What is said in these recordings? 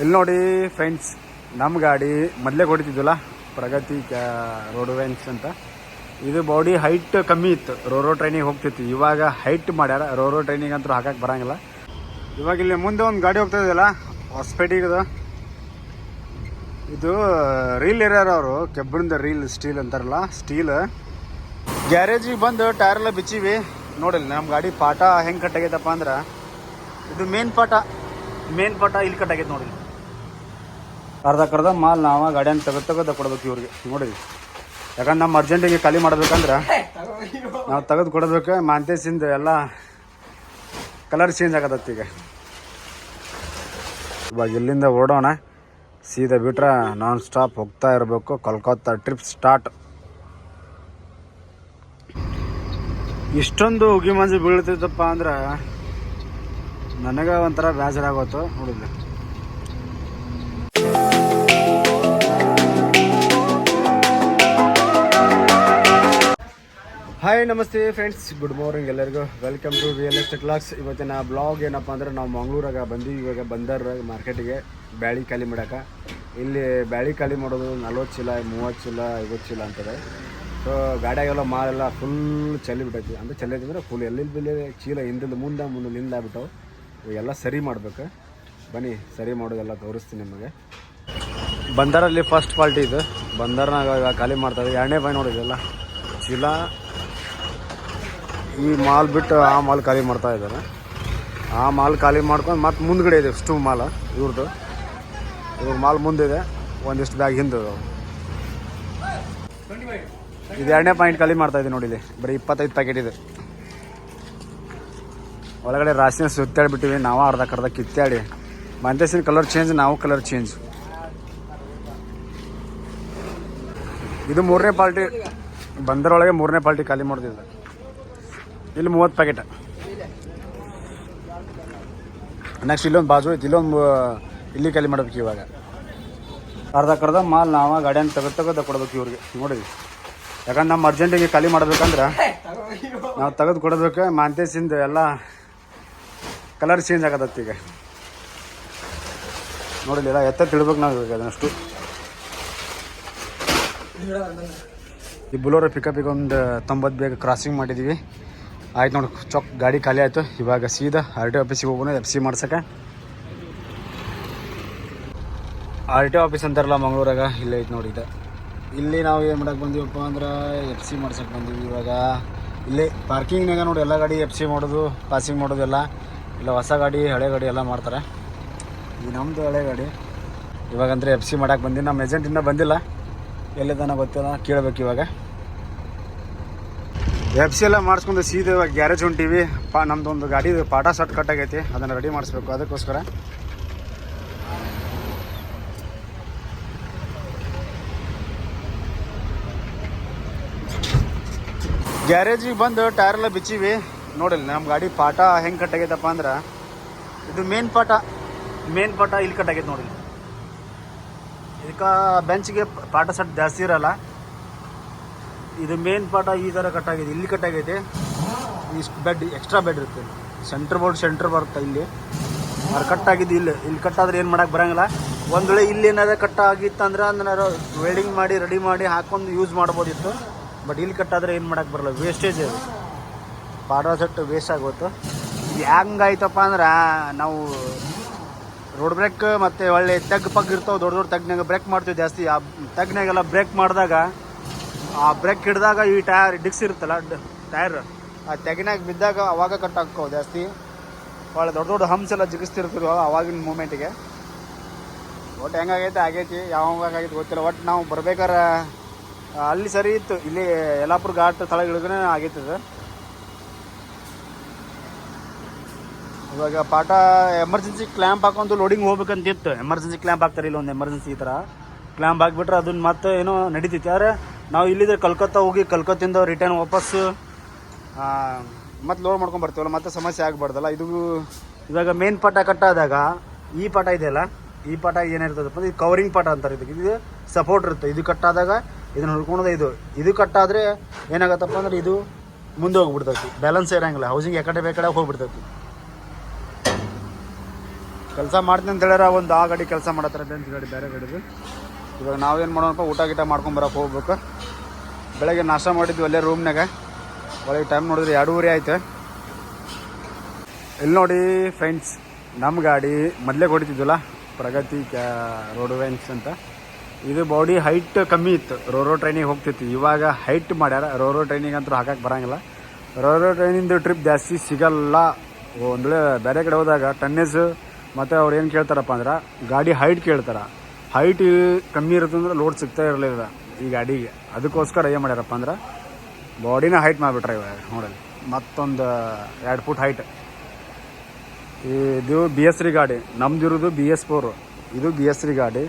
ಇಲ್ಲಿ ನೋಡಿ ಫ್ರೆಂಡ್ಸ್ ನಮ್ಮ ಗಾಡಿ ಮೊದಲೇ ಕೊಡ್ತಿದ್ವಲ್ಲ, ಪ್ರಗತಿ ರೋಡ್ ವೆನ್ಸ್ ಅಂತ. ಇದು ಬಾಡಿ ಹೈಟ್ ಕಮ್ಮಿ ಇತ್ತು, ರೋರೋ ಟ್ರೈನಿಗೆ ಹೋಗ್ತಿತ್ತು. ಇವಾಗ ಹೈಟ್ ಮಾಡ್ಯಾರ, ರೋರೋ ಟ್ರೈನಿಂಗ್ ಅಂತೂ ಹಾಕಕ್ಕೆ ಬರಂಗಿಲ್ಲ. ಇವಾಗ ಇಲ್ಲಿ ಮುಂದೆ ಒಂದು ಗಾಡಿ ಹೋಗ್ತಾ ಇದೆಯಲ್ಲ ಹೊಸಪೇಟೆಗದು ಇದು ರೀಲ್ ಇರ್ಯಾರ ಅವರು ಕೆಬ್ಬಿಣದ ರೀಲ್ ಸ್ಟೀಲ್ ಅಂತಾರಲ್ಲ ಸ್ಟೀಲ್ ಗ್ಯಾರೇಜಿಗೆ ಬಂದು ಟೈರ್ ಎಲ್ಲ ಬಿಚ್ಚಿವಿ. ನೋಡಿಲ್ಲ ನಮ್ಮ ಗಾಡಿ ಪಾಠ ಹೆಂಗೆ ಕಟ್ಟಾಗೈತಪ್ಪ ಅಂದ್ರೆ, ಇದು ಮೇನ್ ಪಾಠ ಮೇನ್ ಪಾಠ ಇಲ್ಲಿ ಕಟ್ಟಾಗೈತೆ ನೋಡಿ ಅರ್ಧಕ್ಕರ್ಧ ಮಾಲ್ ನಾವ ಗಾಡಿಯನ್ನು ತೆಗೆದು ತೆಗೆದು ಕೊಡ್ಬೇಕು ಇವ್ರಿಗೆ. ನೋಡಿ ಯಾಕಂದ್ರೆ ನಮ್ಮ ಅರ್ಜೆಂಟಿಗೆ ಖಾಲಿ ಮಾಡ್ಬೇಕಂದ್ರೆ ನಾವು ತೆಗೆದು ಕೊಡಬೇಕು ಮಾಂತೇಸಿಂದ ಎಲ್ಲ ಕಲರ್ ಚೇಂಜ್ ಆಗತ್ತತ್ತ ಈಗ ಇವಾಗ ಇಲ್ಲಿಂದ ಓಡೋಣ. ಸೀದಾ ಬಿಟ್ರೆ ನಾನ್ ಸ್ಟಾಪ್ ಹೋಗ್ತಾ ಇರಬೇಕು. ಕೋಲ್ಕತ್ತಾ ಟ್ರಿಪ್ ಸ್ಟಾರ್ಟ್ ಇಷ್ಟೊಂದು ಉಗಿ ಮಂಜು ಬೀಳ್ತಿತ್ತಪ್ಪ ಅಂದ್ರೆ ನನಗೆ ಒಂಥರ ಬೇಜಾರ ಆಗೋತು ಹಾಯ್ ನಮಸ್ತೆ ಫ್ರೆಂಡ್ಸ್ ಗುಡ್ ಮಾರ್ನಿಂಗ್ ಎಲ್ಲರಿಗೂ. Welcome to real estate clocks ಇವತ್ತಿನ ಬ್ಲಾಗ್ ಏನಪ್ಪ ಅಂದ್ರೆ ನಾವು ಮಂಗಳೂರಾಗ ಬಂದೀವಿ. ಇವಾಗ ಬಂದರ್ ಮಾರ್ಕೆಟಿಗೆ ಬ್ಯಾಳಿ ಖಾಲಿ ಮಾಡೋಕೆ. ಇಲ್ಲಿ ಬ್ಯಾಳಿ ಖಾಲಿ ಮಾಡೋದು ನಲ್ವತ್ತು ಚೀಲ, ಮೂವತ್ತು ಚೀಲ, ಐವತ್ತು ಚೀಲ ಅಂತದೆ ಸೊ ಗಾಡಿಯಾಗೆಲ್ಲ ಮಾಲೆಲ್ಲ ಫುಲ್ ಚಲ್ಲಿ ಬಿಟ್ಟೈತಿ. ಅಂದ್ರೆ ಚಲೈತಿ ಅಂದ್ರೆ ಫುಲ್ ಎಲ್ಲಿ ಬಿಲ್ಲಿ ಚೀಲ ಹಿಂದಿಂದ ಮುಂದೆ ಮುಂದೆ ನಿಂದಾಗ್ಬಿಟ್ಟು ಎಲ್ಲ ಸರಿ ಮಾಡ್ಬೇಕು. ಬನ್ನಿ, ಸರಿ ಮಾಡೋದೆಲ್ಲ ತೋರಿಸ್ತೀನಿ ನಿಮಗೆ. ಬಂದರಲ್ಲಿ ಫಸ್ಟ್ ಪಾರ್ಟಿ ಇದು. ಬಂದರ್ನಾಗ ಖಾಲಿ ಮಾಡ್ತಾರೆ ಎರಡನೇ ಬಾಯಿ ನೋಡಿದೆಲ್ಲ ಚೀಲ ಈ ಮಾಲ್ ಬಿಟ್ಟು ಆ ಮಾಲ್ ಖಾಲಿ ಮಾಡ್ತಾ ಇದ್ದಾರೆ. ಆ ಮಾಲ್ ಖಾಲಿ ಮಾಡ್ಕೊಂಡು ಮತ್ತೆ ಮುಂದ್ಗಡೆ ಇದೆ ಸ್ಟೂ ಮಾಲ್ ಇವ್ರದ್ದು ಇವ್ರ ಮಾಲ್ ಮುಂದಿದೆ, ಒಂದಿಷ್ಟು ಬ್ಯಾಗ್ ಹಿಂದೆ. ಇದು ಎರಡನೇ ಪಾಯಿಂಟ್ ಖಾಲಿ ಮಾಡ್ತಾ ನೋಡಿ ಇಲ್ಲಿ. ಬರೀ ಇಪ್ಪತ್ತೈದು ಪ್ಯಾಕೆಟ್ ಇದೆ. ಒಳಗಡೆ ರಾಶಿನ ಸುತ್ತಾಡ್ಬಿಟ್ಟಿವಿ, ನಾವು ಅರ್ಧಕ್ಕರ್ಧ ಕಿತ್ತಾಡಿ. ಮಂತೇಸಿನ ಕಲರ್ ಚೇಂಜ್ ನಾವು ಕಲರ್ ಚೇಂಜ್ ಇದು ಮೂರನೇ ಪಾರ್ಟಿ ಬಂದರೊಳಗೆ ಮೂರನೇ ಪಾರ್ಟಿ ಖಾಲಿ ಮಾಡ್ತಿದ್ದೆ ಇಲ್ಲಿ ಮೂವತ್ತು ಪ್ಯಾಕೆಟ್ ನೆಕ್ಸ್ಟ್ ಇಲ್ಲೊಂದು ಬಾಜು ಐತಿ, ಇಲ್ಲೊಂದು ಇಲ್ಲಿ ಖಾಲಿ ಮಾಡ್ಬೇಕು ಇವಾಗ. ಅರ್ಧ ಕರ್ಧ ಮಾಲ್ ನಾವ ಗಾಡಿಯನ್ನು ತೆಗೆದು ತೆಗೆದು ಕೊಡ್ಬೇಕು ಇವ್ರಿಗೆ. ನೋಡಿ, ಯಾಕಂದ್ರೆ ನಮ್ಮ ಅರ್ಜೆಂಟಿಗೆ ಖಾಲಿ ಮಾಡ್ಬೇಕಂದ್ರೆ ನಾವು ತೆಗೆದು ಕೊಡಬೇಕು ಮಾಂತೇಸಿಂದ ಎಲ್ಲ ಕಲರ್ ಚೇಂಜ್ ಆಗತ್ತತ್ತ ಈಗ ನೋಡಿಲ್ಲ ಎತ್ತ ತಿಳ್ಬೇಕು ನಾವು ಇವಾಗ ಅದನ್ನಷ್ಟು. ಈ ಬುಲೋರ ಪಿಕಪ್ಪಿಗೆ ಒಂದು ತೊಂಬತ್ತು ಬೇಗ ಕ್ರಾಸಿಂಗ್ ಮಾಡಿದ್ದೀವಿ ಆಯ್ತು ನೋಡಿ, ಚೊಕ್ ಗಾಡಿ ಖಾಲಿ ಆಯಿತು. ಇವಾಗ ಸೀದಾ ಆರ್ ಟಿ ಆಫೀಸಿಗೆ ಹೋಗೋಣ ಎಫ್ ಸಿ ಮಾಡ್ಸೋಕೆ ಆರ್ ಟಿ ಆಫೀಸ್ ಅಂತಾರಲ್ಲ ಮಂಗಳೂರಾಗ, ಇಲ್ಲೇ ಐತೆ ನೋಡಿ ಇದು. ಇಲ್ಲಿ ನಾವು ಏನು ಮಾಡಕ್ಕೆ ಬಂದೀವಪ್ಪ ಅಂದ್ರೆ ಎಫ್ ಸಿ ಮಾಡ್ಸಕ್ಕೆ ಬಂದೀವಿ ಇವಾಗ. ಇಲ್ಲಿ ಪಾರ್ಕಿಂಗ್ನಾಗ ನೋಡಿ, ಎಲ್ಲ ಗಾಡಿ ಎಫ್ ಸಿ ಮಾಡೋದು, ಪಾಸಿಂಗ್ ಮಾಡೋದು ಎಲ್ಲ. ಇಲ್ಲ ಹೊಸ ಗಾಡಿ, ಹಳೆ ಗಾಡಿ ಎಲ್ಲ ಮಾಡ್ತಾರೆ. ಇದು ನಮ್ಮದು ಹಳೆ ಗಾಡಿ. ಇವಾಗಂದ್ರೆ ಎಫ್ ಸಿ ಮಾಡೋಕೆ ಬಂದಿ ನಮ್ಮ ಏಜೆಂಟ್ ಇನ್ನೂ ಬಂದಿಲ್ಲ. ಎಲ್ಲಿದ್ದಾನ ಗೊತ್ತಿಲ್ಲ, ಕೇಳಬೇಕು ಇವಾಗ. ಎಫ್ ಸಿ ಎಲ್ಲ ಮಾಡಿಸ್ಕೊಂಡು ಸೀದ ಗ್ಯಾರೇಜ್ ಹೊಂಟೀವಿ. ಪಾ, ನಮ್ದು ಒಂದು ಗಾಡಿ ಪಾಠ ಸಟ್ ಕಟ್ ಆಗೈತಿ. ಅದನ್ನು ರೆಡಿ ಮಾಡಿಸ್ಬೇಕು. ಅದಕ್ಕೋಸ್ಕರ. ಗ್ಯಾರೇಜಿಗೆ ಬಂದು ಟೈರ್ ಎಲ್ಲ ಬಿಚ್ಚಿವಿ. ನೋಡಿಲ್ಲ ನಮ್ಮ ಗಾಡಿ ಪಾಠ ಹೆಂಗೆ ಕಟ್ಟಾಗೈತಪ್ಪ ಅಂದ್ರೆ, ಇದು ಮೇನ್ ಪಾಠ. ಮೇನ್ ಪಾಠ ಇಲ್ಲಿ ಕಟ್ಟಾಗೈತೆ ನೋಡಿ ಇದಕ್ಕೆ ಬೆಂಚ್ಗೆ ಪಾಠ ಸಟ್ ಜಾಸ್ತಿ ಇರಲ್ಲ. ಇದು ಮೇನ್ ಪಾಠ ಈ ಥರ ಕಟ್ಟಾಗಿದೆ ಇಲ್ಲಿ ಕಟ್ಟಾಗೈತೆ ಇಷ್ಟು ಬೆಡ್ ಎಕ್ಸ್ಟ್ರಾ ಬೆಡ್ ಇರುತ್ತೆ. ಸೆಂಟ್ರ್ ಬೋರ್ಡ್ ಸೆಂಟ್ರ್ ಬರುತ್ತೆ ಇಲ್ಲಿ. ಅದು ಕಟ್ಟಾಗಿದ್ದು ಇಲ್ಲಿ. ಇಲ್ಲಿ ಕಟ್ಟಾದ್ರೆ ಏನು ಮಾಡೋಕೆ ಬರಂಗಿಲ್ಲ. ಒಂದು ವೇಳೆ ಇಲ್ಲಿ ಏನಾದರೂ ಕಟ್ಟಾಗಿತ್ತಂದ್ರೆ ಅಂದ್ರೆ ವೆಲ್ಡಿಂಗ್ ಮಾಡಿ ರೆಡಿ ಮಾಡಿ ಹಾಕೊಂಡು ಯೂಸ್ ಮಾಡ್ಬೋದಿತ್ತು. ಬಟ್ ಇಲ್ಲಿ ಕಟ್ಟಾದ್ರೆ ಏನು ಮಾಡೋಕೆ ಬರಲ್ಲ. ವೇಸ್ಟೇಜ್ ಅದು. ಪಾಡ ಸೆಟ್ ವೇಸ್ಟ್ ಆಗೋಯ್ತು. ಇದು ಹೆಂಗಾಯ್ತಪ್ಪ ಅಂದ್ರೆ ನಾವು ರೋಡ್ ಬ್ರೇಕ್ ಮತ್ತು ಒಳ್ಳೆ ತೆಗ್ ಪಗ್ ಇರ್ತಾವೆ. ದೊಡ್ಡ ದೊಡ್ಡ ತಗ್ನಾಗ ಬ್ರೇಕ್ ಮಾಡ್ತೀವಿ ಜಾಸ್ತಿ. ಆ ತಗ್ನಾಗೆಲ್ಲ ಬ್ರೇಕ್ ಮಾಡಿದಾಗ ಆ ಬ್ರೇಕ್ ಹಿಡಿದಾಗ ಈ ಟೈರ್ ಡಿಕ್ಸ್ ಇರುತ್ತಲ್ಲ ಟೈರ್ ಆ ತೆಗಿನಾಗ ಬಿದ್ದಾಗ ಅವಾಗ ಕಟ್ ಹಾಕೋ ಜಾಸ್ತಿ. ಭಾಳ ದೊಡ್ಡ ದೊಡ್ಡ ಹಂಪ್ಸ್ ಎಲ್ಲ ಜಿಗಿಸ್ತಿರ್ತಿರು ಅವಾಗಿನ ಮೂಮೆಂಟಿಗೆ ಒಟ್ಟು ಹೆಂಗಾಗೈತೆ, ಆಗೈತಿ ಯಾವಾಗ ಆಗೈತೆ ಗೊತ್ತಿಲ್ಲ. ಒಟ್ಟು ನಾವು ಬರ್ಬೇಕಾರೆ ಅಲ್ಲಿ ಸರಿ ಇತ್ತು. ಇಲ್ಲಿ ಯಲ್ಲಾಪುರ ಘಾಟ್ ತಳಗಿಳಿದ್ರೆ ಆಗೈತೆ ಅದು. ಇವಾಗ ಪಾಠ ಎಮರ್ಜೆನ್ಸಿ ಕ್ಲ್ಯಾಂಪ್ ಹಾಕೊಂಡು ಲೋಡಿಂಗ್ ಹೋಗ್ಬೇಕಂತಿತ್ತು. ಎಮರ್ಜೆನ್ಸಿ ಕ್ಲ್ಯಾಂಪ್ ಹಾಕ್ತಾರೆ ಇಲ್ಲ ಒಂದು ಎಮರ್ಜೆನ್ಸಿ ಈ ಥರ ಕ್ಲ್ಯಾಂಪ್ ಹಾಕ್ಬಿಟ್ರೆ ಅದನ್ನ ಮತ್ತೆ ಏನೋ ನಡೀತಿತ್ತು ಆದರೆ ನಾವು ಇಲ್ಲಿದ್ರೆ ಕಲ್ಕತ್ತಾ ಹೋಗಿ ಕಲ್ಕತ್ತಿಂದ ರಿಟರ್ನ್ ವಾಪಸ್ಸು ಮತ್ತೆ ಲೋಡ್ ಮಾಡ್ಕೊಂಡು ಬರ್ತೀವಲ್ಲ, ಮತ್ತೆ ಸಮಸ್ಯೆ ಆಗಬಾರ್ದಲ್ಲ. ಇದು ಇವಾಗ ಮೇನ್ ಪಾಠ ಕಟ್ಟಾದಾಗ, ಈ ಪಟ ಇದೆಯಲ್ಲ, ಈ ಪಟ ಏನಿರ್ತದಪ್ಪ ಇದು ಕವರಿಂಗ್ ಪಟ ಅಂತಾರೆ ಇದಕ್ಕೆ. ಇದು ಸಪೋರ್ಟ್ ಇರುತ್ತೆ. ಇದು ಕಟ್ಟಾದಾಗ ಇದನ್ನ ಹುಡ್ಕೊಳೋದೇ ಇದು ಇದು ಕಟ್ಟಾದರೆ ಏನಾಗತ್ತಪ್ಪ ಅಂದ್ರೆ ಇದು ಮುಂದೆ ಹೋಗ್ಬಿಡ್ತೈತಿ. ಬ್ಯಾಲೆನ್ಸ್ ಇರಂಗಿಲ್ಲ ಹೌಸಿಂಗ್ ಯಾಕಡೆ ಬೇಕಡೆ ಹೋಗ್ಬಿಡ್ತೈತಿ. ಕೆಲಸ ಮಾಡ್ತೀನಿ ಅಂತ ಹೇಳ್ಯಾರ, ಒಂದು ಆ ಗಾಡಿ ಕೆಲಸ ಮಾಡತ್ತಾರ ಅಂತ ಗಾಡಿ ಬೇರೆ ಗಾಡಿದು. ಇವಾಗ ನಾವೇನು ಮಾಡೋಣಪ್ಪ, ಊಟ ಗೀಟ ಮಾಡ್ಕೊಂಡು ಬರೋಕೆ ಹೋಗ್ಬೇಕು. ಬೆಳಗ್ಗೆ ನಾಷ್ಟ ಮಾಡಿದ್ವಿ ಅಲ್ಲೇ ರೂಮ್ನಾಗ ಒಳಗೆ ಟೈಮ್ ನೋಡಿದ್ರೆ ಎರಡೂವರೆ ಆಯ್ತು. ಇಲ್ಲಿ ನೋಡಿ ಫ್ರೆಂಡ್ಸ್ ನಮ್ಮ ಗಾಡಿ ಮೊದಲೇ ಹೊಡಿತಿದ್ವಲ್ಲ, ಪ್ರಗತಿ ಕ್ಯಾ ರೋಡ್ ವೆನ್ಸ್ ಅಂತ. ಇದು ಬಾಡಿ ಹೈಟ್ ಕಮ್ಮಿ ಇತ್ತು. ರೋರೋ ಟ್ರೈನಿಗೆ ಹೋಗ್ತಿತ್ತು. ಇವಾಗ ಹೈಟ್ ಮಾಡ್ಯಾರ. ರೋರೋ ಟ್ರೈನಿಗೆ ಅಂತೂ ಹಾಕಕ್ಕೆ ಬರಂಗಿಲ್ಲ. ರೋರೋ ಟ್ರೈನಿಂದು ಟ್ರಿಪ್ ಜಾಸ್ತಿ ಸಿಗಲ್ಲ. ಒಂದು ವೇಳೆ ಬೇರೆ ಕಡೆ ಹೋದಾಗ ಟನ್ನೇಜ್ ಮತ್ತು ಅವ್ರು ಏನು ಕೇಳ್ತಾರಪ್ಪ ಅಂದ್ರೆ, ಗಾಡಿ ಹೈಟ್ ಕೇಳ್ತಾರೆ. ಹೈಟ್ ಕಮ್ಮಿ ಇರುತ್ತೆ ಅಂದ್ರೆ ಲೋಡ್ ಸಿಗ್ತಾ ಇರಲಿಲ್ಲ. ಈ ಗಾಡಿಗೆ ಅದಕ್ಕೋಸ್ಕರ ಏನು ಮಾಡ್ಯಾರಪ್ಪ ಅಂದ್ರೆ ಬಾಡಿನ ಹೈಟ್ ಮಾಡಿಬಿಟ್ರೆ ಇವಾಗ ನೋಡಲಿ ಮತ್ತೊಂದು ಎರಡು ಫುಟ್ ಹೈಟ್ ಇದು ಬಿ ಎಸ್ ರಿ ಗಾಡಿ ನಮ್ದಿರೋದು ಬಿ ಎಸ್ ಫೋರು ಇದು ಬಿ ಎಸ್ ರಿ ಗಾಡಿ.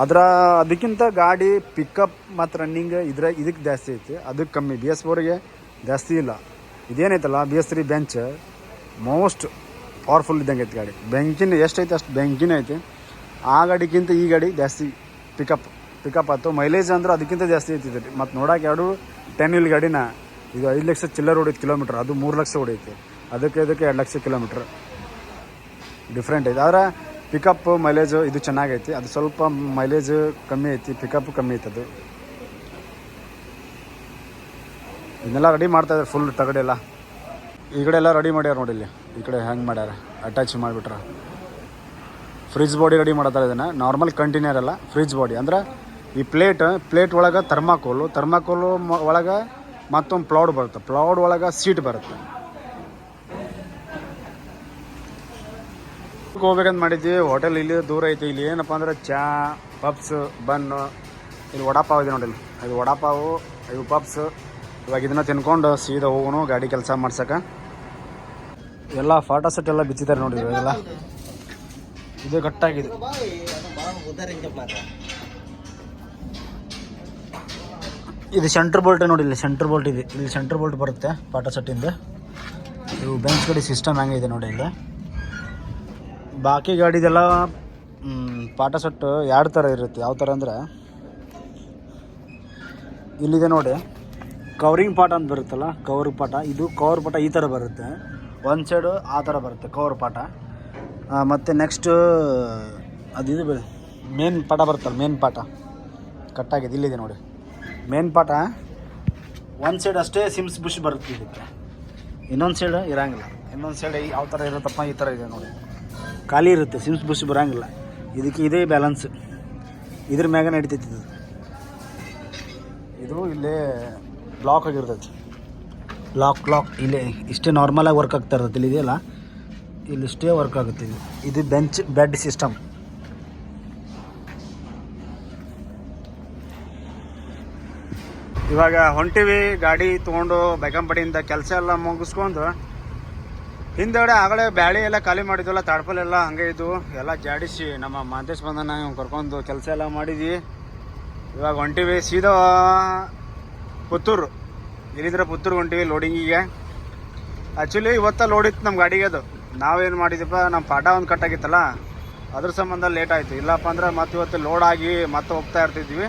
ಅದರ ಅದಕ್ಕಿಂತ ಗಾಡಿ ಪಿಕಪ್ ಮತ್ತು ರನ್ನಿಂಗ್ ಇದ್ರ ಇದಕ್ಕೆ ಜಾಸ್ತಿ ಐತಿ. ಅದಕ್ಕೆ ಕಮ್ಮಿ. ಬಿ ಎಸ್ ಫೋರಿಗೆ ಜಾಸ್ತಿ ಇಲ್ಲ. ಇದೇನೈತಲ್ಲ B S three bench most powerful ಇದ್ದಂಗೆ ಐತಿ ಗಾಡಿ. ಬೆಂಕಿನ ಎಷ್ಟೈತೆ ಅಷ್ಟು ಬೆಂಕಿನ ಐತಿ. ಆ ಗಾಡಿಗಿಂತ ಈ ಗಾಡಿ ಜಾಸ್ತಿ ಪಿಕಪ್ ಪಿಕಪ್ ಆಯ್ತು. ಮೈಲೇಜ್ ಅಂದ್ರೆ ಅದಕ್ಕಿಂತ ಜಾಸ್ತಿ ಐತಿ ಮತ್ತು ನೋಡಕ್ಕೆ ಎರಡು ಟೆನ್ ವೀಲ್ ಗಾಡಿನ ಇದು ಐದು ಲಕ್ಷ ಚಿಲ್ಲರ್ ಹೊಡೈತೆ ಕಿಲೋಮೀಟ್ರ್ ಅದು ಮೂರು ಲಕ್ಷ ಹೊಡೈತಿ ಅದಕ್ಕೆ ಇದಕ್ಕೆ ಎರಡು ಲಕ್ಷ ಕಿಲೋಮೀಟ್ರ್ ಡಿಫ್ರೆಂಟ್ ಐತೆ. ಆದ್ರೆ ಪಿಕಪ್ ಮೈಲೇಜ್ ಇದು ಚೆನ್ನಾಗೈತಿ. ಅದು ಸ್ವಲ್ಪ ಮೈಲೇಜ್ ಕಮ್ಮಿ ಐತಿ. ಪಿಕಪ್ ಕಮ್ಮಿ ಐತೆ ಅದು. ಇದನ್ನೆಲ್ಲ ರೆಡಿ ಇದ್ರೆ. ಫುಲ್ ತಗಡೆಲ್ಲ ಈ ಕಡೆ ಎಲ್ಲ ರೆಡಿ ಮಾಡ್ಯಾರ ನೋಡಿ ಇಲ್ಲಿ. ಈ ಕಡೆ ಹ್ಯಾಂಗ್ ಮಾಡ್ಯಾರ. ಅಟ್ಯಾಚ್ ಮಾಡಿಬಿಟ್ರ. ಫ್ರಿಜ್ ಬಾಡಿ ರೆಡಿ ಮಾಡತ್ತಾರೆ ಇದನ್ನು ನಾರ್ಮಲ್ ಕಂಟೈನರ್ ಅಲ್ಲ. ಫ್ರಿಜ್ ಬಾಡಿ ಅಂದ್ರೆ ಈ ಪ್ಲೇಟ್ ಪ್ಲೇಟ್ ಒಳಗೆ ಥರ್ಮಾಕೋಲು ಥರ್ಮಾಕೋಲು ಒಳಗೆ ಮತ್ತೊಂದು ಪ್ಲೌಡ್ ಬರುತ್ತೆ. ಪ್ಲೌಡ್ ಒಳಗೆ ಸೀಟ್ ಬರುತ್ತೆ. ಹೋಗ್ಬೇಕಂತ ಮಾಡಿದ್ವಿ. ಹೋಟೆಲ್ ಇಲ್ಲಿ ದೂರ ಐತಿ. ಇಲ್ಲಿ ಏನಪ್ಪ ಅಂದ್ರೆ ಚಾ, ಪಪ್ಸ್, ಬನ್ನು. ಇಲ್ಲಿ ವಡಾಪಾವ್ ಇದೆ ನೋಡಿ ಇದು ವಡಾಪಾವು ಇವು ಪಪ್ಸ್. ಇವಾಗ ಇದನ್ನ ತಿನ್ಕೊಂಡು ಸೀದಾ ಹೋಗೋಣ. ಗಾಡಿ ಕೆಲಸ ಮಾಡ್ಸಕ್ಕೆ ಎಲ್ಲ ಫಾಟೋ ಸೆಟ್ ಎಲ್ಲ ಬಿಚ್ಚಿದ್ದಾರೆ ನೋಡಿ ಇವಾಗೆಲ್ಲ. ಇದು ಗಟ್ಟಾಗಿದೆ ಇದು ಸೆಂಟ್ರ್ ಬೋಲ್ಟ್ ನೋಡಿ, ಇಲ್ಲಿ ಸೆಂಟ್ರ್ ಬೋಲ್ಟ್ ಇದೆ. ಇಲ್ಲಿ ಸೆಂಟ್ರ್ ಬೋಲ್ಟ್ ಬರುತ್ತೆ ಪಾಟಾ ಸೆಟ್ಟಿಂದ. ಇವು ಬೆಂಚ್ ಗಾಡಿ ಸಿಸ್ಟಮ್ ಹೆಂಗಿದೆ ನೋಡಿ ಇಲ್ಲಿ. ಬಾಕಿ ಗಾಡಿದೆಲ್ಲ ಪಾಟಾ ಸೆಟ್ ಎರಡು ಥರ ಇರುತ್ತೆ. ಯಾವ ಥರ ಅಂದರೆ, ಇಲ್ಲಿದೆ ನೋಡಿ ಕವರಿಂಗ್ ಪಾಟ ಅಂತ ಬರುತ್ತಲ್ಲ ಕವರ್ ಪಾಟ ಇದು ಕವರ್ ಪಾಟ ಈ ಥರ ಬರುತ್ತೆ. ಒಂದು ಸೈಡು ಆ ಥರ ಬರುತ್ತೆ ಕವರ್ ಪಾಟ ಮತ್ತು ನೆಕ್ಸ್ಟ್ ಅದು ಇದು ಮೇನ್ ಪಾಠ ಬರುತ್ತಲ್ಲ ಮೇನ್ ಪಾಠ. ಕಟ್ಟಾಗಿದೆ ಇಲ್ಲಿದೆ ನೋಡಿ. ಮೇನ್ ಪಾಠ, ಒಂದು ಸೈಡ್ ಅಷ್ಟೇ ಸಿಮ್ಸ್ ಬುಷ್ ಬರುತ್ತೆ ಇದಕ್ಕೆ. ಇನ್ನೊಂದು ಸೈಡ್ ಇರಂಗಿಲ್ಲ. ಇನ್ನೊಂದು ಸೈಡ್ ಯಾವ ಥರ ಇರುತ್ತಪ್ಪ, ಈ ಥರ ಇದೆ ನೋಡಿ. ಖಾಲಿ ಇರುತ್ತೆ ಸಿಮ್ಸ್ ಬುಷ್ ಬರಂಗಿಲ್ಲ. ಇದಕ್ಕೆ ಇದೇ ಬ್ಯಾಲೆನ್ಸ್ ಇದ್ರ ಮ್ಯಾಗ ನಡಿತೈತಿ ಇದು. ಇದು ಇಲ್ಲೇ ಬ್ಲಾಕ್ ಆಗಿರ್ತೈತಿ. ಲಾಕ್ ಲಾಕ್ ಇಲ್ಲೇ ಇಷ್ಟೇ ನಾರ್ಮಲಾಗಿ ವರ್ಕ್ ಆಗ್ತಾ ಇರ್ತೈತಿ ಇಲ್ಲಿ ಇದೆಯಲ್ಲ ಇಲ್ಲಿ ಇಷ್ಟೇ ವರ್ಕ್ ಆಗುತ್ತೆ ಇದು. ಇದು ಬೆಂಚ್ ಬೆಡ್ ಸಿಸ್ಟಮ್ ಇವಾಗ ಹೊಂಟಿವಿ, ಗಾಡಿ ತೊಗೊಂಡು ಬೈಕಂಪಡಿಯಿಂದ ಕೆಲಸ ಎಲ್ಲ ಮುಗಿಸ್ಕೊಂಡು, ಹಿಂದೆಗಡೆ ಆಗಲೇ ಬ್ಯಾಳಿ ಎಲ್ಲ ಖಾಲಿ ಮಾಡಿದ್ವಲ್ಲ ತಾಡ್ಪಲ್ಲೆಲ್ಲ ಹಂಗೆ ಇದ್ದು ಎಲ್ಲ ಜಾಡಿಸಿ ನಮ್ಮ ಮಾಂತೇಶ್ ಬಂದನ ಕರ್ಕೊಂಡು ಕೆಲಸ ಎಲ್ಲ ಮಾಡಿದ್ವಿ. ಇವಾಗ ಹೊಂಟಿವಿ ಸೀದಾ ಪುತ್ತೂರು. ಇಲ್ಲಿದ್ರೆ ಪುತ್ತೂರು ಹೊಂಟಿವಿ ಲೋಡಿಂಗಿಗೆ ಆ್ಯಕ್ಚುಲಿ ಇವತ್ತ ಲೋಡ್ ಇತ್ತು ನಮ್ಮ ಗಾಡಿಗೆ ಅದು. ನಾವೇನು ಮಾಡಿದ್ದೀಪ್ಪ ನಮ್ಮ ಪಾಠ ಒಂದು ಕಟ್ಟಾಗಿತ್ತಲ್ಲ ಅದ್ರ ಸಂಬಂಧ ಲೇಟ್ ಆಯಿತು. ಇಲ್ಲಪ್ಪ ಅಂದ್ರೆ ಮತ್ತೆ ಇವತ್ತು ಲೋಡ್ ಆಗಿ ಮತ್ತೆ ಹೋಗ್ತಾ ಇರ್ತಿದ್ವಿ.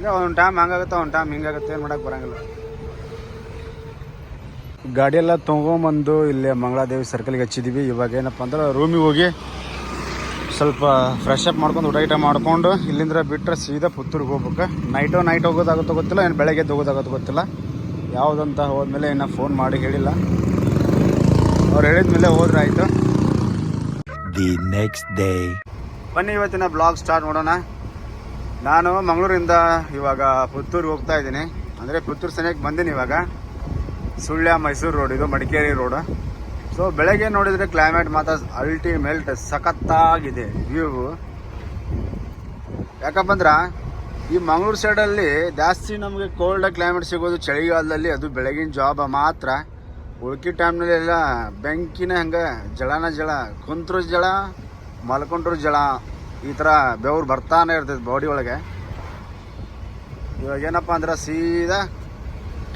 ಇಲ್ಲ ಒಂದು ಟೈಮ್ ಹಂಗಾಗುತ್ತೆ ಒಂದು ಟೈಮ್ ಹಿಂಗಾಗುತ್ತೆ ಏನು ಮಾಡಕ್ಕೆ ಬರಂಗಿಲ್ಲ. ಗಾಡಿ ಎಲ್ಲ ತೊಗೊಂಬಂದು ಇಲ್ಲೇ ಮಂಗಳಾದೇವಿ ಸರ್ಕಲ್ಗೆ ಹಚ್ಚಿದ್ದೀವಿ ಇವಾಗ ಏನಪ್ಪ ಅಂದ್ರೆ ರೂಮಿಗೆ ಹೋಗಿ ಸ್ವಲ್ಪ ಫ್ರೆಶ್ ಅಪ್ ಮಾಡ್ಕೊಂಡು ಊಟ ಗೀಟ ಮಾಡ್ಕೊಂಡು ಇಲ್ಲಿಂದ ಬಿಟ್ಟರೆ ಸೀದಾ ಪುತ್ತೂರಿಗೆ ಹೋಗ್ಬೇಕು. ನೈಟು ನೈಟ್ ಹೋಗೋದಾಗುತ್ತೋ ಗೊತ್ತಿಲ್ಲ ಏನು ಬೆಳಗ್ಗೆ ಎದ್ದು ಹೋಗೋದಾಗುತ್ತೋ ಗೊತ್ತಿಲ್ಲ. ಯಾವುದಂತ ಹೋದ್ಮೇಲೆ ಇನ್ನು ಫೋನ್ ಮಾಡಿ ಹೇಳಿಲ್ಲ. ಅವ್ರು ಹೇಳಿದ ಮೇಲೆ ಹೋದ್ರೆ ಆಯಿತು. ದಿ ನೆಕ್ಸ್ಟ್ ಡೇ ಬನ್ನಿ ಇವತ್ತಿನ ಬ್ಲಾಗ್ ಸ್ಟಾರ್ಟ್ ಮಾಡೋಣ. ನಾನು ಮಂಗಳೂರಿಂದ ಇವಾಗ ಪುತ್ತೂರಿಗೆ ಹೋಗ್ತಾ ಇದ್ದೀನಿ. ಅಂದರೆ ಪುತ್ತೂರು ಸನಿಯಕ್ಕೆ ಬಂದೀನಿ ಇವಾಗ. ಸುಳ್ಯ ಮೈಸೂರು ರೋಡ್, ಇದು ಮಡಿಕೇರಿ ರೋಡ್. ಸೊ ಬೆಳಗ್ಗೆ ನೋಡಿದರೆ ಕ್ಲೈಮೇಟ್ ಮಾತ್ರ ಅಲ್ಟಿಮೇಟ್ ಸಖತ್ತಾಗಿದೆ ವ್ಯೂ ಯಾಕಪ್ಪಂದ್ರೆ, ಈ ಮಂಗಳೂರು ಸೈಡಲ್ಲಿ ಜಾಸ್ತಿ ನಮಗೆ ಕೋಲ್ಡ್ ಕ್ಲೈಮೇಟ್ ಸಿಗೋದು ಚಳಿಗಾಲದಲ್ಲಿ, ಅದು ಬೆಳಗಿನ ಜಾಬ ಮಾತ್ರ. ಉಳ್ಕಿ ಟೈಮ್ನಲ್ಲಿ ಎಲ್ಲ ಬೆಂಕಿನ ಹಂಗೆ ಜಳನ ಜಳ, ಕುಂತ್ರು ಜಳ, ಮಲ್ಕೊಂಡ್ರು ಜಳ. ಈ ಥರ ಬೆವ್ರು ಬರ್ತಾನೆ ಇರ್ತೈತೆ ಬಾಡಿ ಒಳಗೆ. ಇವಾಗ ಏನಪ್ಪ ಅಂದ್ರೆ ಸೀದಾ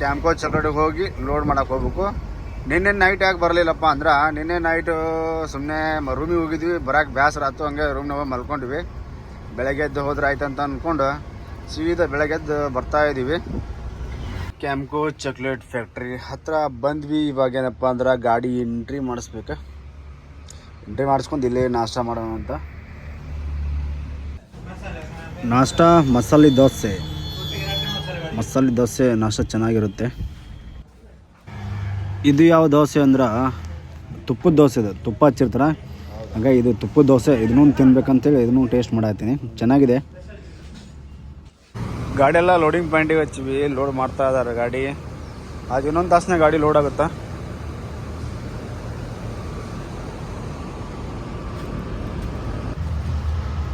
ಕ್ಯಾಂಪ್ಕೋ ಚಕಡಿಗೆ ಹೋಗಿ ಲೋಡ್ ಮಾಡಕ್ಕೆ ಹೋಗ್ಬೇಕು. ನಿನ್ನೆ ನೈಟ್ ಯಾಕೆ ಬರಲಿಲ್ಲಪ್ಪ ಅಂದ್ರೆ ನಿನ್ನೆ ನೈಟು ಸುಮ್ಮನೆ ರೂಮಿಗೆ ಹೋಗಿದ್ವಿ, ಬರೋಕೆ ಬೇಸರ ಆಯ್ತು ಹಂಗೆ ರೂಮ್ನಾಗ ಮಲ್ಕೊಂಡ್ವಿ ಬೆಳಗ್ಗೆ ಎದ್ದು ಹೋದ್ರೆ ಆಯ್ತು ಅಂತ ಅಂದ್ಕೊಂಡು ಸೀದಾ ಬೆಳಗ್ಗೆ ಎದ್ದು ಬರ್ತಾ ಇದ್ದೀವಿ ಕ್ಯಾಂಪ್ಕೋ ಚಾಕ್ಲೇಟ್ ಫ್ಯಾಕ್ಟ್ರಿ ಹತ್ರ ಬಂದ್ವಿ, ಇವಾಗ ಏನಪ್ಪ ಅಂದ್ರೆ ಗಾಡಿ ಎಂಟ್ರಿ ಮಾಡಿಸ್ಬೇಕು. ಎಂಟ್ರಿ ಮಾಡಿಸ್ಕೊಂಡು ಇಲ್ಲೇ ನಾಷ್ಟ ಮಾಡೋಣ ಅಂತ. ನಾಷ್ಟ, ಮಸಾಲೆ ದೋಸೆ. ಮಸಾಲೆ ದೋಸೆ, ನಾಷ್ಟ ಚೆನ್ನಾಗಿರುತ್ತೆ. ಇದು ಯಾವ ದೋಸೆ ಅಂದ್ರೆ? ತುಪ್ಪದ ದೋಸೆ ಇದು. ತುಪ್ಪ ಹಚ್ಚಿರ್ತಾರೆ. ಹಾಗೆ ಇದು ತುಪ್ಪದ ದೋಸೆ. ಇದನ್ನೂ ತಿನ್ಬೇಕಂತೇಳಿ ಇದನ್ನೂ ಟೇಸ್ಟ್ ಮಾಡತ್ತೀನಿ. ಚೆನ್ನಾಗಿದೆ. ಗಾಡಿ ಎಲ್ಲ ಲೋಡಿಂಗ್ ಪಾಯಿಂಟಿಗೆ ಹಚ್ಚಿವಿ. ಲೋಡ್ ಮಾಡ್ತಾ ಇದ್ದಾರೆ ಗಾಡಿ. ಅದು ಇನ್ನೊಂದು ತಾಸನೇ ಗಾಡಿ ಲೋಡ್ ಆಗುತ್ತಾ?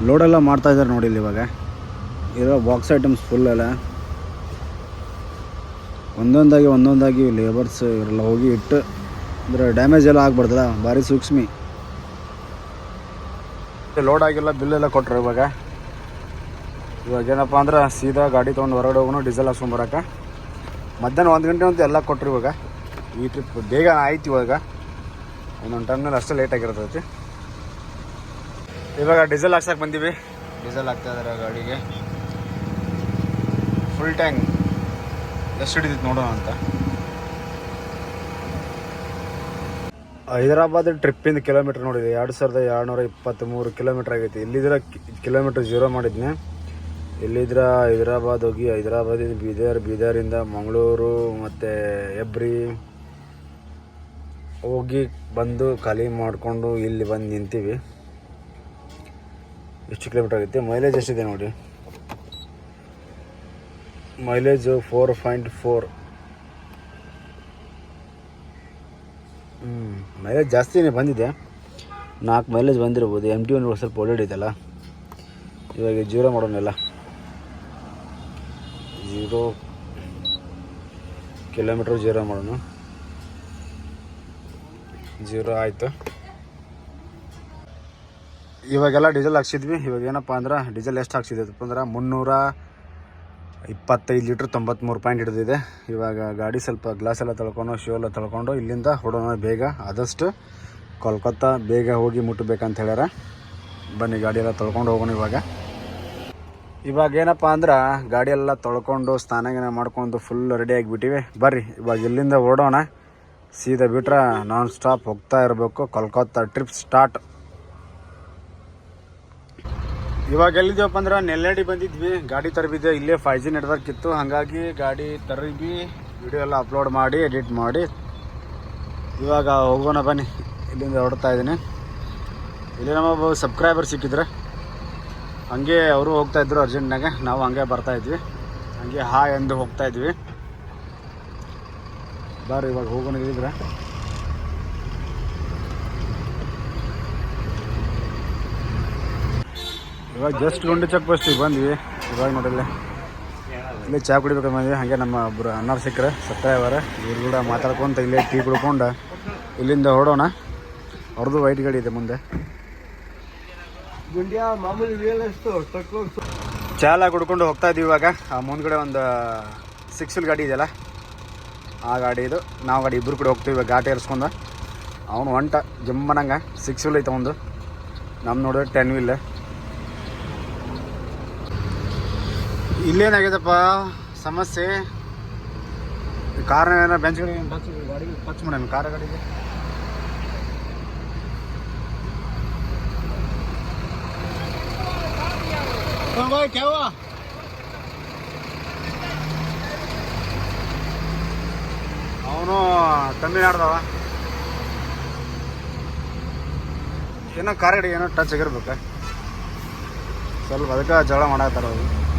ಲೋಡೆಲ್ಲ ಮಾಡ್ತಾ ಇದ್ದಾರೆ ನೋಡಿ ಇಲ್ಲಿ ಇವಾಗ. ಇರೋ ಬಾಕ್ಸ್ ಐಟಮ್ಸ್ ಫುಲ್ ಎಲ್ಲ ಒಂದೊಂದಾಗಿ ಒಂದೊಂದಾಗಿ ಲೇಬರ್ಸ್ ಇವರೆಲ್ಲ ಹೋಗಿ ಇಟ್ಟು, ಅಂದರೆ ಡ್ಯಾಮೇಜ್ ಎಲ್ಲ ಆಗ್ಬಾರ್ದಲ್ಲ, ಭಾರಿ ಸೂಕ್ಷ್ಮಿ. ಲೋಡ್ ಆಗಿಲ್ಲ ಬಿಲ್ ಎಲ್ಲ ಕೊಟ್ಟರು ಇವಾಗ. ಇವಾಗ ಏನಪ್ಪ ಅಂದ್ರೆ ಸೀದಾ ಗಾಡಿ ತೊಗೊಂಡು ಹೊರಗಡೆ ಹೋಗೋಣ ಡೀಸೆಲ್ ಹಾಕ್ಸ್ಕೊಂಬರಕ್ಕೆ ಮಧ್ಯಾಹ್ನ ಒಂದು ಗಂಟೆ ಅಂತ ಎಲ್ಲ ಕೊಟ್ಟರು ಇವಾಗ. ಈ ಟ್ರಿಪ್ ಬೇಗ ಆಯ್ತು ಇವಾಗ. ಇನ್ನೊಂದು ಟೈಮ್ನಲ್ಲಿ ಅಷ್ಟೇ ಲೇಟ್ ಆಗಿರ್ತೈತಿ. ಇವಾಗ ಡೀಸೆಲ್ ಹಾಕ್ಸಕ್ಕೆ ಬಂದೀವಿ. ಡೀಸೆಲ್ ಹಾಕ್ತಾ ಇದಾರೆ ಗಾಡಿಗೆ. ಫುಲ್ ಟ್ಯಾಂಕ್ ಎಷ್ಟು ಹಿಡಿದಿತ್ತು ನೋಡೋಣ ಅಂತ. ಹೈದರಾಬಾದ್ ಟ್ರಿಪ್ಪಿಂದ ಕಿಲೋಮೀಟ್ರ್ ನೋಡಿದೆ. ಎರಡು ಸಾವಿರದ ಎರಡುನೂರ ಇಪ್ಪತ್ತ್ಮೂರು ಕಿಲೋಮೀಟ್ರ್ ಆಗೈತಿ. ಇಲ್ಲಿದ್ರ ಕಿಲೋಮೀಟ್ರ್ ಜೀರೋ ಮಾಡಿದ್ನೆ. ಇಲ್ಲಿದ್ರ ಹೈದರಾಬಾದ್ ಹೋಗಿ ಹೈದರಾಬಾದಿಂದ ಬೀದರ್ ಬೀದರಿಂದ ಮಂಗಳೂರು ಮತ್ತು ಎಬ್ರಿ ಹೋಗಿ ಬಂದು ಖಾಲಿ ಮಾಡಿಕೊಂಡು ಇಲ್ಲಿ ಬಂದು ನಿಂತೀವಿ. ಎಷ್ಟು ಕಿಲೋಮೀಟರ್ ಆಗುತ್ತೆ? ಮೈಲೇಜ್ ಎಷ್ಟಿದೆ ನೋಡಿ. ಮೈಲೇಜು ಫೋರ್ ಪಾಯಿಂಟ್ ಫೋರ್ ಹ್ಞೂ ಮೈಲೇಜ್ ಜಾಸ್ತಿನೇ ಬಂದಿದೆ. ನಾಲ್ಕು ಮೈಲೇಜ್ ಬಂದಿರ್ಬೋದು. ಎಂ ಟಿ ಒಂದು ಸ್ವಲ್ಪ ಇದೆಯಲ್ಲ? ಇವಾಗ ಜೀರೋ ಮಾಡೋಣಲ್ಲ ಜೀರೋ ಕಿಲೋಮೀಟ್ರ್ ಜೀರೋ ಮಾಡೋಣ. ಜೀರೋ ಆಯಿತು. ಇವಾಗೆಲ್ಲ ಡೀಸೆಲ್ ಹಾಕ್ಸಿದ್ವಿ. ಇವಾಗ ಏನಪ್ಪ ಅಂದ್ರೆ ಡೀಸೆಲ್ ಎಷ್ಟು ಹಾಕ್ಸಿದಪ್ಪ ಅಂದ್ರೆ ಮುನ್ನೂರ ಇಪ್ಪತ್ತೈದು ಲೀಟ್ರ್ ತೊಂಬತ್ತ್ಮೂರು ಪಾಯಿಂಟ್ ಹಿಡಿದಿದೆ. ಇವಾಗ ಗಾಡಿ ಸ್ವಲ್ಪ ಗ್ಲಾಸ್ ಎಲ್ಲ ತೊಳ್ಕೊಂಡು ಶೂ ಎಲ್ಲ ತೊಳ್ಕೊಂಡು ಇಲ್ಲಿಂದ ಹೊಡೋಣ ಬೇಗ. ಆದಷ್ಟು ಕೋಲ್ಕತ್ತಾ ಬೇಗ ಹೋಗಿ ಮುಟ್ಟಬೇಕಂತ ಹೇಳ್ಯಾರ. ಬನ್ನಿ ಗಾಡಿಯೆಲ್ಲ ತೊಳ್ಕೊಂಡು ಹೋಗೋಣ ಇವಾಗ. ಇವಾಗ ಏನಪ್ಪ ಅಂದ್ರೆ ಗಾಡಿಯೆಲ್ಲ ತೊಳ್ಕೊಂಡು ಸ್ನಾನ ಗೀನ ಮಾಡ್ಕೊಂಡು ಫುಲ್ ರೆಡಿ ಆಗಿಬಿಟ್ಟಿವಿ. ಬರ್ರಿ, ಇವಾಗ ಇಲ್ಲಿಂದ ಓಡೋಣ ಸೀದಾ ಬಿಟ್ರೆ ನಾನ್ ಸ್ಟಾಪ್ ಹೋಗ್ತಾ ಇರಬೇಕು. ಕೋಲ್ಕತ್ತಾ ಟ್ರಿಪ್ ಸ್ಟಾರ್ಟ್ ಇವಾಗ ಎಲ್ಲಿದ್ದೀವಪ್ಪ ಅಂದ್ರೆ ನೆಲ್ಲೆಡಿ ಬಂದಿದ್ವಿ. ಗಾಡಿ ತರಬಿದ್ದೆ, ಇಲ್ಲೇ ಫೈವ್ ಜಿ ನೆಟ್ವರ್ಕ್ ಇತ್ತು. ಹಾಗಾಗಿ ಗಾಡಿ ತರಬಿ ವಿಡಿಯೋ ಎಲ್ಲ ಅಪ್ಲೋಡ್ ಮಾಡಿ ಎಡಿಟ್ ಮಾಡಿ. ಇವಾಗ ಹೋಗೋಣ ಬನ್ನಿ. ಇಲ್ಲಿಂದ ಹೊಡ್ತಾ ಇದ್ದೀನಿ. ಇಲ್ಲಿ ನಮ್ಮ ಸಬ್ಸ್ಕ್ರೈಬರ್ ಸಿಕ್ಕಿದ್ರೆ. ಹಂಗೆ ಅವರು ಹೋಗ್ತಾ ಇದ್ರು ಅರ್ಜೆಂಟ್ನಾಗೆ. ನಾವು ಹಂಗೆ ಬರ್ತಾ ಇದ್ವಿ. ಹಂಗೆ ಹಾಯ್ ಎಂದು ಹೋಗ್ತಾ ಇದ್ವಿ. ಬರ್ರಿ ಇವಾಗ ಹೋಗೋಣ ಇದ್ರೆ ಇವಾಗ ಜಸ್ಟ್ ಗುಂಡು ಚೆಕ್ ಪೋಸ್ಟಿಗೆ ಬಂದ್ವಿ. ಇವಾಗ ನೋಡಿಲ್ಲ. ಇಲ್ಲೇ ಚಾ ಕುಡಿಬೇಕು ಬಂದ್ವಿ ಹಾಗೆ ನಮ್ಮ ಒಬ್ಬರು ಅನ್ನಾರು ಸಿಕ್ಕರೆ ಸತ್ತಾಯವಾರ ಇವ್ರು ಕೂಡ ಮಾತಾಡ್ಕೊಂತ ಇಲ್ಲೇ ಟೀ ಕುಡ್ಕೊಂಡು ಇಲ್ಲಿಂದ ಹೊಡೋಣ ಅವ್ರದ್ದು ವೈಟ್ ಗಾಡಿ ಇದೆ ಮುಂದೆ. ಗುಂಡ್ಯಾ ಮಾಮೂಲಿ ರಿಯಲ್ ಎಷ್ಟು ಚಾ ಎಲ್ಲ ಕುಡ್ಕೊಂಡು ಹೋಗ್ತಾ ಇದ್ವಿ ಇವಾಗ. ಆ ಮುಂದ್ಗಡೆ ಒಂದು ಸಿಕ್ಸ್ ವೀಲ್ ಗಾಡಿ ಇದೆಯಲ್ಲ ಆ ಗಾಡಿ ಇದು. ನಾವು ಗಾಡಿ ಇಬ್ಬರು ಕೂಡ ಹೋಗ್ತೀವಿ ಇವಾಗ ಘಾಟಿ ಏರಿಸ್ಕೊಂಡು. ಅವನು ಹೊಂಟ ಜಮ್ಮನಂಗ ಸಿಕ್ಸ್ ವೀಲ್ ಐತೆ ಒಂದು ನಮ್ಮ ನೋಡಿದ್ರೆ ಟೆನ್ ವೀಲ್ ಇಲ್ಲೇನಾಗ್ಯದಪ್ಪ ಸಮಸ್ಯೆ. ಕಾರಣ ಏನೋ ಬೆಂಚ್ಗಳಿಗೆ ಗಾಡಿಗೆ ಟಚ್ ಮಾಡೋಣ ಕಾರ ಗಾಡಿಗೆ. ಕ್ಯಾವ? ಅವನು ತಮಿಳ್ನಾಡ್ದವ. ಏನೋ ಕಾರ್ ಗಾಡಿಗೆ ಏನೋ ಟಚ್ ಆಗಿರ್ಬೇಕು. ಸ್ವಲ್ಪ ಅದಕ್ಕೆ ಜಗಳ ಮಾಡತ್ತಾರ ಅವರು.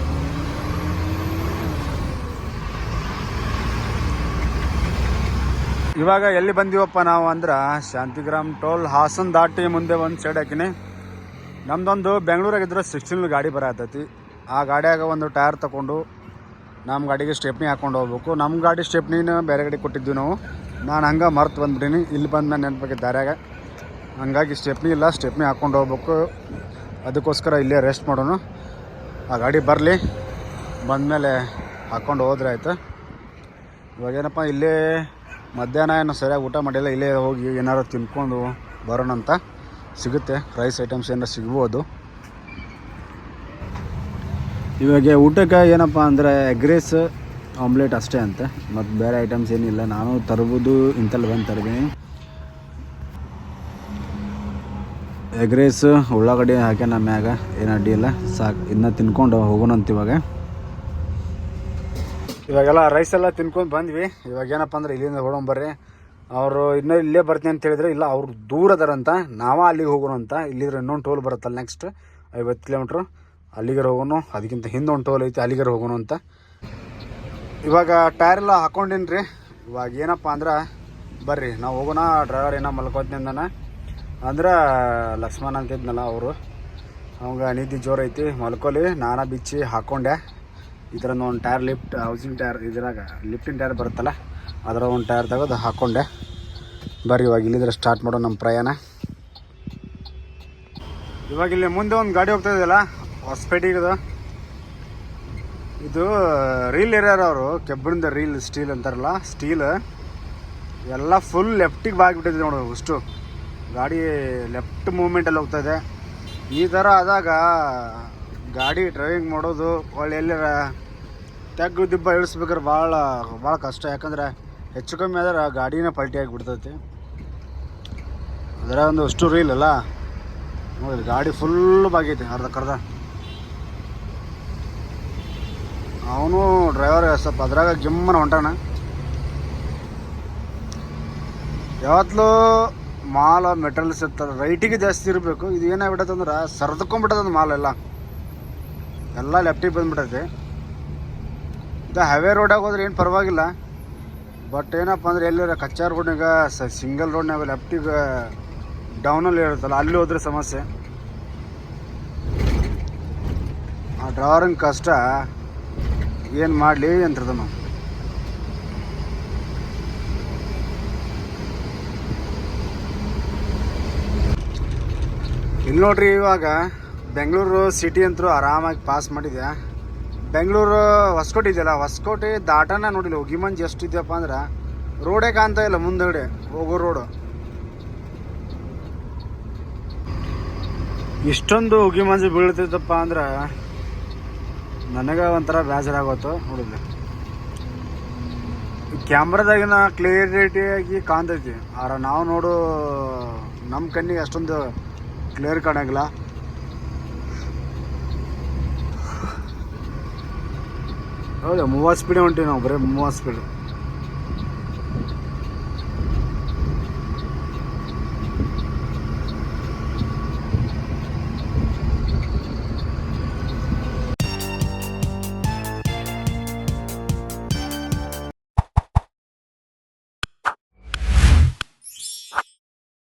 ಇವಾಗ ಎಲ್ಲಿ ಬಂದೀವಪ್ಪ ನಾವು ಅಂದ್ರೆ ಶಾಂತಿಗ್ರಾಮ್ ಟೋಲ್ ಹಾಸನ್ ದಾಟಿ ಮುಂದೆ ಒಂದು ಸೈಡ್ ಹಾಕಿನಿ. ನಮ್ದೊಂದು ಬೆಂಗಳೂರಾಗಿದ್ರೆ ಸಿಕ್ಸ್ಟೀನ್ ಗಾಡಿ ಬರತೈತಿ ಆ ಗಾಡಿಯಾಗ ಒಂದು ಟೈರ್ ತಗೊಂಡು ನಮ್ಮ ಗಾಡಿಗೆ ಸ್ಟೆಪ್ನಿ ಹಾಕೊಂಡು ಹೋಗ್ಬೇಕು. ನಮ್ಮ ಗಾಡಿ ಸ್ಟೆಪ್ನಿನ ಬೇರೆ ಗಾಡಿ ಕೊಟ್ಟಿದ್ವಿ ನಾವು. ನಾನು ಹಂಗೆ ಮರ್ತು ಬಂದ್ಬಿಡೀನಿ. ಇಲ್ಲಿ ಬಂದು ನಾನು ನೆನಪಾಗಿ ದಾರ್ಯಾಗ. ಹಂಗಾಗಿ ಸ್ಟೆಪ್ನಿ ಇಲ್ಲ, ಸ್ಟೆಪ್ನಿ ಹಾಕೊಂಡು ಹೋಗ್ಬೇಕು. ಅದಕ್ಕೋಸ್ಕರ ಇಲ್ಲೇ ರೆಸ್ಟ್ ಮಾಡೋಣ. ಆ ಗಾಡಿ ಬರಲಿ. ಬಂದಮೇಲೆ ಹಾಕ್ಕೊಂಡು ಹೋದ್ರೆ ಆಯಿತು. ಇವಾಗೇನಪ್ಪ, ಇಲ್ಲೇ ಮಧ್ಯಾಹ್ನ ಏನು ಸರಿಯಾಗಿ ಊಟ ಮಾಡಿಲ್ಲ, ಇಲ್ಲೇ ಹೋಗಿ ಏನಾರು ತಿನ್ಕೊಂಡು ಬರೋಣ ಅಂತ ಸಿಗುತ್ತೆ. ರೈಸ್ ಐಟಮ್ಸ್ ಏನಾರು ಸಿಗ್ಬೋದು. ಇವಾಗ ಊಟಕ್ಕೆ ಏನಪ್ಪ ಅಂದರೆ ಎಗ್ ರೈಸ್ ಆಮ್ಲೆಟ್ ಅಷ್ಟೇ ಅಂತೆ. ಮತ್ತು ಬೇರೆ ಐಟಮ್ಸ್ ಏನಿಲ್ಲ. ನಾನು ತರ್ಬೋದು ಇಂಥಲ್ಲಿ ಬಂದು ತರ್ತೀನಿ ಎಗ್ ರೈಸ್ ಉಳ್ಳಾಗಡ್ಡಿ ಹಾಕ್ಯಾನ ಮ್ಯಾಗ. ಏನು ಅಡ್ಡಿ ಇಲ್ಲ. ಸಾಕು, ಇನ್ನೂ ತಿನ್ಕೊಂಡು ಹೋಗೋಣ ಇವಾಗ. ಇವಾಗೆಲ್ಲ ರೈಸ್ ಎಲ್ಲ ತಿನ್ಕೊಂಡು ಬಂದ್ವಿ. ಇವಾಗ ಏನಪ್ಪ ಅಂದ್ರೆ ಇಲ್ಲಿಂದ ಹೊಡೊಂಬರ್ರಿ ಅವರು ಇನ್ನೂ ಇಲ್ಲೇ ಬರ್ತೀನಿ ಅಂತ ಹೇಳಿದ್ರೆ, ಇಲ್ಲ, ಅವ್ರು ದೂರ ಅದಾರಂತ. ನಾವ ಅಲ್ಲಿಗೆ ಹೋಗೋಣ ಅಂತ. ಇಲ್ಲಿದ್ರೆ ಇನ್ನೊಂದು ಟೋಲ್ ಬರುತ್ತಲ್ಲ ನೆಕ್ಸ್ಟ್ ಐವತ್ತು ಕಿಲೋಮೀಟ್ರ್ ಅಲ್ಲಿಗೆ ಹೋಗೋಣ ಅದಕ್ಕಿಂತ ಹಿಂದೊಂದು ಟೋಲ್ ಐತಿ ಅಲ್ಲಿಗೆ ಹೋಗೋಣ ಅಂತ. ಇವಾಗ ಟೈರ್ ಹಾಕೊಂಡಿನಿ ರೀ ಇವಾಗ ಏನಪ್ಪ ಅಂದ್ರೆ, ಬರ್ರಿ, ನಾವು ಹೋಗೋಣ. ಡ್ರೈವರ್ ಏನೋ ಮಲ್ಕೋತೀನಿ ಅಂದಾನ. ಅಂದ್ರೆ ಲಕ್ಷ್ಮಣ್ ಅಂತಿದ್ನಲ್ಲ ಅವರು. ಅವಂಗ ನಿದ್ದೆ ಜೋರೈತಿ ಮಲ್ಕೊಲಿ. ನಾನಾ ಬಿಚ್ಚಿ ಹಾಕ್ಕೊಂಡೆ ಇದ್ರದ ಒಂದು ಟೈರ್ ಲಿಫ್ಟ್, ಹೌಸಿಂಗ್ ಟೈರ್ ಇದ್ರಾಗ ಲಿಫ್ಟಿನ ಟೈರ್ ಬರುತ್ತಲ್ಲ ಅದರ ಒಂದು ಟೈರ್ ತೆಗೆದು ಹಾಕ್ಕೊಂಡೆ ಬರ್ರಿ, ಇವಾಗ ಇಲ್ಲಿದ್ರೆ ಸ್ಟಾರ್ಟ್ ಮಾಡೋ ನಮ್ಮ ಪ್ರಯಾಣ. ಇವಾಗ ಇಲ್ಲಿ ಮುಂದೆ ಒಂದು ಗಾಡಿ ಹೋಗ್ತಾ ಇದೆಯಲ್ಲ ಹೊಸಪೇಟೆಗಿದು ಇದು ರೀಲ್ ಏರಿಯಾರ ಅವರು ಕೆಬ್ಬಿಣದ ರೀಲ್ ಸ್ಟೀಲ್ ಅಂತಾರಲ್ಲ ಸ್ಟೀಲ್ ಎಲ್ಲ ಫುಲ್ ಲೆಫ್ಟಿಗೆ ಬಾಗಿಬಿಟ್ಟಿದೆ ನೋಡು ಅಷ್ಟು ಗಾಡಿ ಲೆಫ್ಟ್ ಮೂಮೆಂಟಲ್ಲಿ ಹೋಗ್ತಾ ಇದೆ. ಈ ಥರ ಆದಾಗ, ಗಾಡಿ ಡ್ರೈವಿಂಗ್ ಮಾಡೋದು ಒಳ್ಳೆ ಎಲ್ಲರ ತೆಗ್ಗು ದಿಬ್ಬ ಇಳಿಸ್ಬೇಕಾದ್ರೆ ಭಾಳ ಭಾಳ ಕಷ್ಟ. ಯಾಕಂದ್ರೆ ಹೆಚ್ಚು ಕಮ್ಮಿ ಆದ್ರೆ ಗಾಡಿನ ಪಲ್ಟಿ ಆಗಿಬಿಡ್ತೈತಿ. ಅದರ ಒಂದು ಅಷ್ಟು ರೀಲ್ ಅಲ್ಲ. ನೋಡಿ ಗಾಡಿ ಫುಲ್ ಬಾಗೈತೆ, ಅರ್ಧ ಕರ್ಧ. ಅವನು ಡ್ರೈವರ್ ಸ್ವಲ್ಪ ಅದ್ರಾಗ ಗಿಮ್ಮನ ಹೊಂಟಾನ. ಯಾವತ್ತಲೂ ಮಾಲ ಮೆಟೀರಿಯಲ್ಸ್ ಇರ್ತಾರೆ ರೈಟಿಗೆ ಜಾಸ್ತಿ ಇರಬೇಕು. ಇದು ಏನಾಗ್ಬಿಟ್ಟೈತೆ ಅಂದ್ರೆ ಸರ್ದ್ಕೊಂಡ್ಬಿಟ್ಟದ ಎಲ್ಲ. ಎಲ್ಲ ಲೆಫ್ಟಿಗೆ ಬಂದ್ಬಿಟ್ಟೈತೆ. ಇದು ಹೈವೇ ರೋಡಾಗ ಹೋದ್ರೆ ಏನು ಪರವಾಗಿಲ್ಲ. ಬಟ್ ಏನಪ್ಪ ಅಂದ್ರೆ ಎಲ್ಲರ ಕಚ್ಚಾ ರೋಡ್ನಾಗ ಸ ಸಿಂಗಲ್ ರೋಡ್ನಾಗ ಲೆಫ್ಟಿಗೆ ಡೌನಲ್ಲಿ ಇರುತ್ತಲ್ಲ, ಅಲ್ಲಿ ಹೋದ್ರೆ ಸಮಸ್ಯೆ. ಆ ಡ್ರೈವರಿಂಗ್ ಕಷ್ಟ. ಏನು ಮಾಡಲಿ ಅಂತದ ನಾವು ಇಲ್ಲಿ ನೋಡ್ರಿ ಇವಾಗ ಬೆಂಗಳೂರು ಸಿಟಿ ಅಂತೂ ಆರಾಮಾಗಿ ಪಾಸ್ ಮಾಡಿದೆ ಬೆಂಗಳೂರು ಹೊಸಕೋಟೆ ಇದೆಯಲ್ಲ, ಹೊಸಕೋಟೆ ದಾಟನ ನೋಡಿಲ್ಲ, ಹೋಗಿ ಮಂಜು ಎಷ್ಟು ಇದೆಯಪ್ಪ ಅಂದ್ರೆ ರೋಡೇ ಕಾಣ್ತಾ ಇಲ್ಲ ಮುಂದಗಡೆ, ಹೋಗೋ ರೋಡು. ಇಷ್ಟೊಂದು ಹೋಗಿ ಮಂಜು ಬೀಳ್ತೈತಪ್ಪ ಅಂದ್ರೆ ನನಗೆ ಒಂಥರ ಬೇಜಾರಾಗೋತು ನೋಡಿದ್ರೆ ಕ್ಯಾಮ್ರಾದಾಗಿನ ಕ್ಲಿಯರಿಟಿಯಾಗಿ ಕಾಣ್ತೈತಿ, ಆದ್ರೆ ನಾವು ನೋಡು ನಮ್ಮ ಕಣ್ಣಿಗೆ ಅಷ್ಟೊಂದು ಕ್ಲಿಯರ್ ಕಾಣಂಗಿಲ್ಲ. ಹೌದಾ ಮೂವತ್ತು ಸ್ಪೀಡೇ ಹೊಂಟೀವಿ ನಾವು ಬರೀ ಮೂವತ್ತು ಸ್ಪೀಡ್